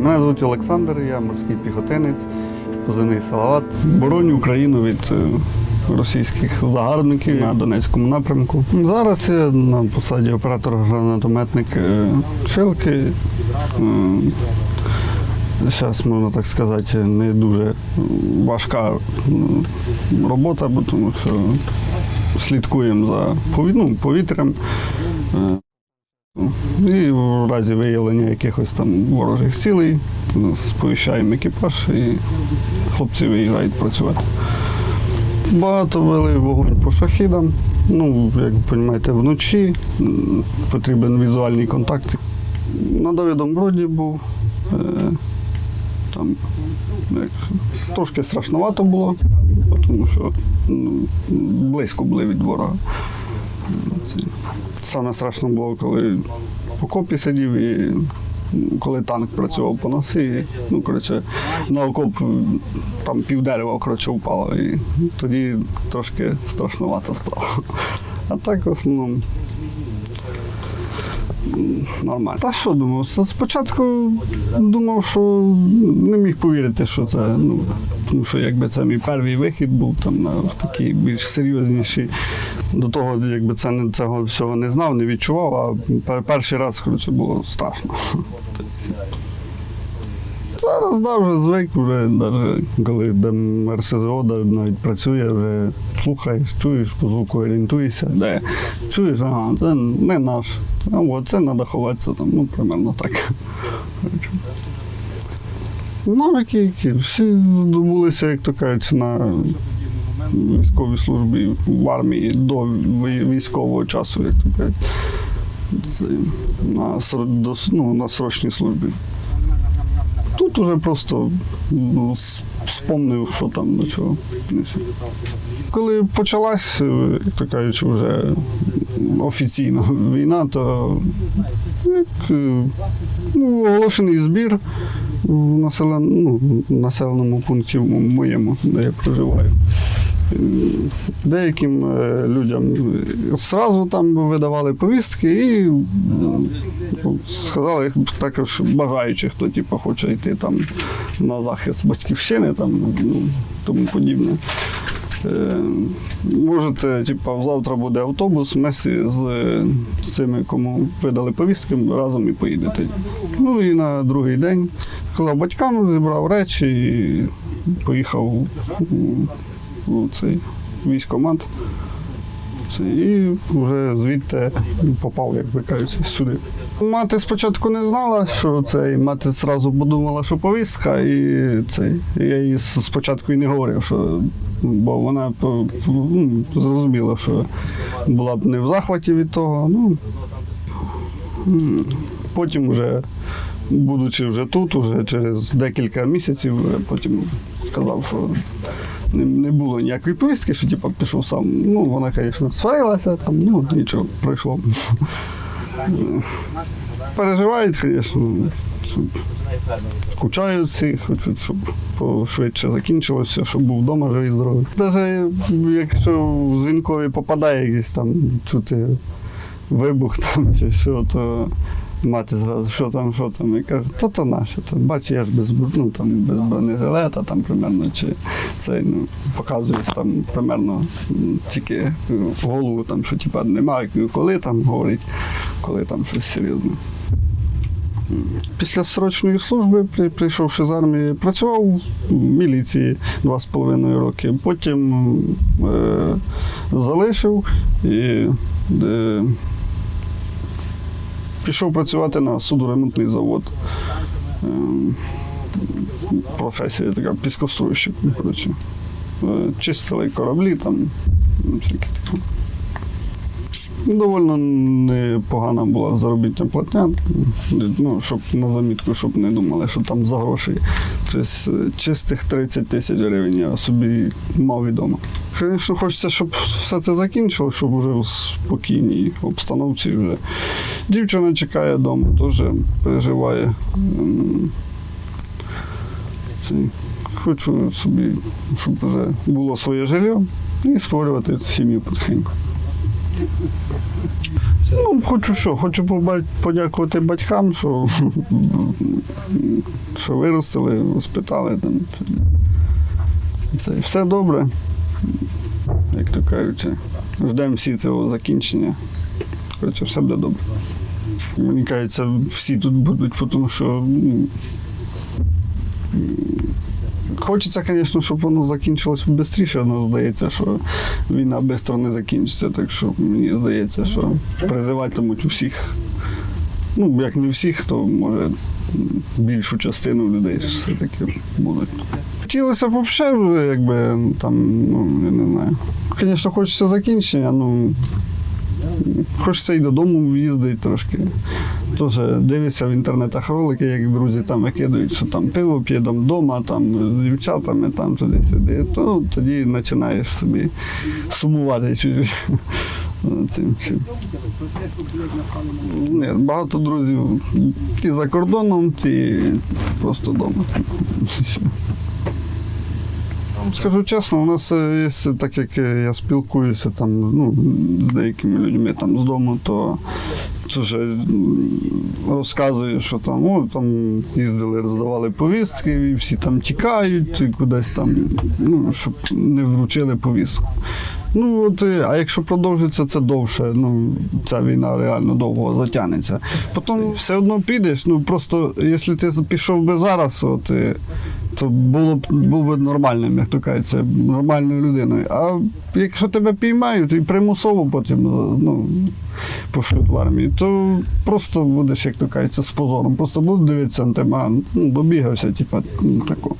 Мене звуть Олександр, я морський піхотинець, позивний Салават. Бороню Україну від е, російських загарбників на Донецькому напрямку. Зараз я на посаді оператор-гранатометник е, Шилки. Зараз, можна так сказати, не дуже важка робота, бо тому що слідкуємо за ну, повітрям. І в разі виявлення якихось там ворожих цілей сповіщаємо екіпаж і хлопці виїжджають працювати. Багато вели вогонь по шахідам. Ну, як ви розумієте, вночі потрібен візуальний контакт. На Давидом Броді був. Е, там як, трошки страшновато було, тому що ну, близько були від ворога. Саме страшно було, коли в окопі сидів і коли танк працював по носі. І, ну, коротше, на окоп там півдерева коротше, впало. І тоді трошки страшновато стало. А так в основному нормально. Та що думав? Спочатку думав, що не міг повірити, що це. Ну, тому що якби це мій перший вихід був там на такий більш серйозніший. До того, якби це не цього всього не знав, не відчував, а перший раз коротше, було страшно. Зараз да, вже звик, вже навіть коли де РСЗО да, навіть працює, вже слухаєш, чуєш, по звуку орієнтуєшся, де чуєш, ага, це не наш. А от це треба ховатися там, ну, примерно так. Навики, які всі здобулися, як то кажуть, на військовій службі в армії до військового часу, як то кажуть. Це на, ну, на срочній службі. Тут уже просто ну, спомнив, що там до чого. Коли почалась, е, як то кажучи, вже офіційно війна, то як, е, ну, оголошений збір в населен, ну, населеному пункті моєму, де я проживаю. Деяким е, людям зразу там видавали повістки і м, сказали також бажаючи, хто типу, хоче йти там на захист батьківщини, там, ну, тому подібне. Е, Можете, типу, завтра буде автобус, з, з цими, кому видали повістки, разом і поїдете. Ну і на другий день сказав батькам, зібрав речі і поїхав у, у цей військомат. І вже звідти попав, як ви кажете, сюди. Мати спочатку не знала, що це, і мати одразу подумала, що повістка, і це, я їй спочатку і не говорив, що бо вона ну, зрозуміла, що була б не в захваті від того. Ну, потім вже, будучи вже тут, уже через декілька місяців, потім сказав, що не, не було ніякої повістки, що типу, пішов сам. Ну, вона, звісно, сварилася, там, ну, нічого, пройшло. Переживають, звісно, скучають всі, хочуть, щоб швидше закінчилося, щоб був вдома живий здоровий. Навіть якщо в дзвінкові попадає якийсь там чути вибух там чи що, то мати зразу, що там, що там, і каже, то то наше, то бач, я ж без, ну, там, без бронежилета, там примерно, чи цей, ну, показують там примерно тільки е, голову, там, що типа немає, коли там говорить, коли там щось серйозне. Після срочної служби, при- прийшовши з армії, працював в міліції два з половиною роки. Потім е, залишив і е, пішов працювати на судоремонтний завод. Е, професія така піскоструйщик. коротше. Е, Чистили кораблі там, ну, всякі такі. Довольно непогана була заробітня платня, ну, щоб на замітку, щоб не думали, що там за гроші. Тобто чистих 30 тисяч гривень я собі мав відомо. Звісно, хочеться, щоб все це закінчило, щоб вже в спокійній обстановці вже. Дівчина чекає вдома, теж переживає. Ем, Це, хочу собі, щоб вже було своє житло і створювати сім'ю потихеньку. Ну, хочу що, хочу подякувати батькам, що, що виростили, воспитали там. Це все добре. Як то кажуть, ждемо всі цього закінчення. Коротше, все буде добре. Мені кажеться, всі тут будуть, тому що ну, Хочеться, звісно, щоб воно закінчилось швидше, але здається, що війна швидко не закінчиться. Так що мені здається, що призиватимуть усіх. Ну, як не всіх, то може більшу частину людей все-таки будуть. Хотілося б взагалі, якби там, ну, я не знаю. Звісно, хочеться закінчення, ну хочеться і додому в'їздити трошки. Теж дивишся в інтернетах ролики, як друзі там викидають, що там пиво п'є вдома, там з дівчатами, там туди-сюди, то тоді починаєш собі сумувати чуть цим. Ні, багато друзів ті за кордоном, ті просто вдома. Скажу чесно, у нас е, є так як е, я спілкуюся там ну, з деякими людьми там з дому, то теж м, розказую, що там, о, там їздили, роздавали повістки, і всі там тікають, і кудись там, ну, щоб не вручили повістку. Ну от, е, а якщо продовжиться це довше, ну ця війна реально довго затягнеться. Потім все одно підеш. Ну просто якщо ти пішов би зараз, от, е, то було б був би нормальним, як то кажеться, нормальною людиною. А якщо тебе піймають і примусово потім ну, пошлють в армію, то просто будеш, як то кажеться, з позором. Просто будуть дивитися на тебе, а, ну, добігався, типа, ну, такого.